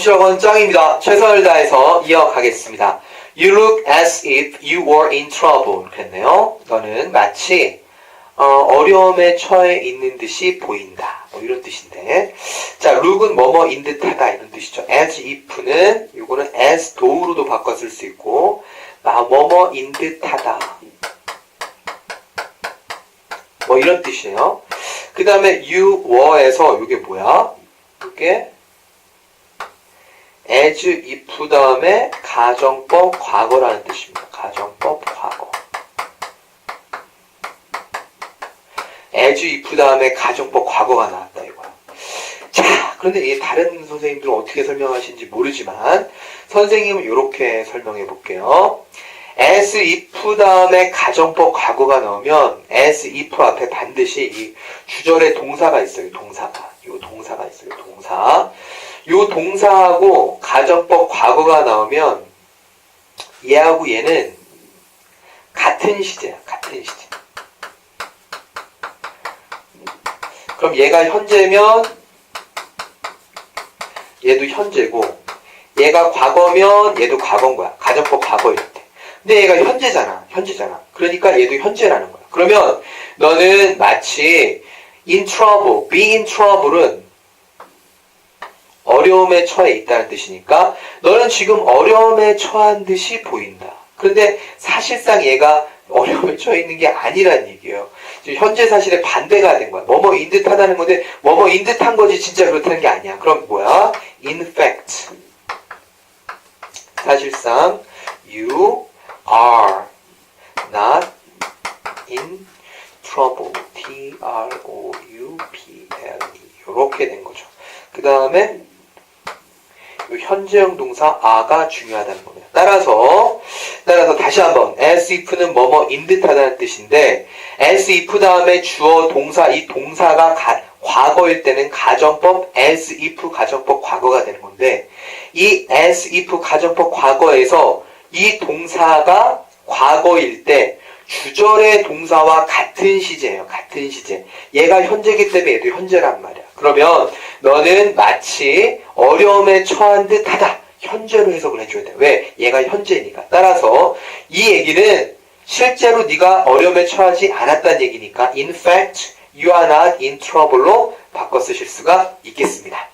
시작은 짱입니다. 최선을 다해서 이어가겠습니다. You look as if you were in trouble. 그랬네요. 너는 마치 어, 려움에 처해 있는 듯이 보인다. 뭐 이런 뜻인데. 자, look은 뭐뭐인 듯하다 이런 뜻이죠. as if는 요거는 as thorough로도 바꿔 쓸 수 있고 마 뭐뭐인 듯하다. 뭐 이런 뜻이에요. 그 다음에 you were에서 이게 뭐야? 이게 as if 다음에 가정법 과거라는 뜻입니다. 가정법 과거. as if 다음에 가정법 과거가 나왔다 이거야. 자, 그런데 이 다른 선생님들은 어떻게 설명하시는지 모르지만 선생님은 이렇게 설명해 볼게요. as if 다음에 가정법 과거가 나오면 as if 앞에 반드시 이 주절의 동사가 있어요. 동사가. 이 동사가 있어요. 동사. 요 동사하고 가정법 과거가 나오면 얘하고 얘는 같은 시제야. 같은 시제. 그럼 얘가 현재면 얘도 현재고 얘가 과거면 얘도 과거인 거야. 가정법 과거일 때. 근데 얘가 현재잖아. 현재잖아. 그러니까 얘도 현재라는 거야. 그러면 너는 마치 in trouble, be in trouble은 어려움에 처해 있다는 뜻이니까 너는 지금 어려움에 처한 듯이 보인다. 그런데 사실상 얘가 어려움에 처해 있는 게 아니란 얘기예요. 지금 현재 사실의 반대가 된 거야. 뭐뭐인 듯하다는 건데 뭐뭐인 듯한 거지 진짜 그렇다는 게 아니야. 그럼 뭐야? In fact. 사실상 you are not in trouble. T R O U P L E. 이렇게 된 거죠. 그 다음에 이 현재형 동사 are가 중요하다는 겁니다. 따라서 따라서 다시 한번 as if는 뭐뭐인 듯하다는 뜻인데 as if 다음에 주어 동사 이 동사가 가- 과거일 때는 가정법 as if 가정법 과거가 되는 건데 이 as if 가정법 과거에서 이 동사가 과거일 때 주절의 동사와 같은 시제예요. 같은 시제. 얘가 현재기 때문에 얘도 현재란 말이야. 그러면 너는 마치 어려움에 처한 듯하다. 현재로 해석을 해줘야 돼. 왜? 얘가 현재니까. 따라서 이 얘기는 실제로 네가 어려움에 처하지 않았다는 얘기니까 in fact you are not in trouble로 바꿔 쓰실 수가 있겠습니다.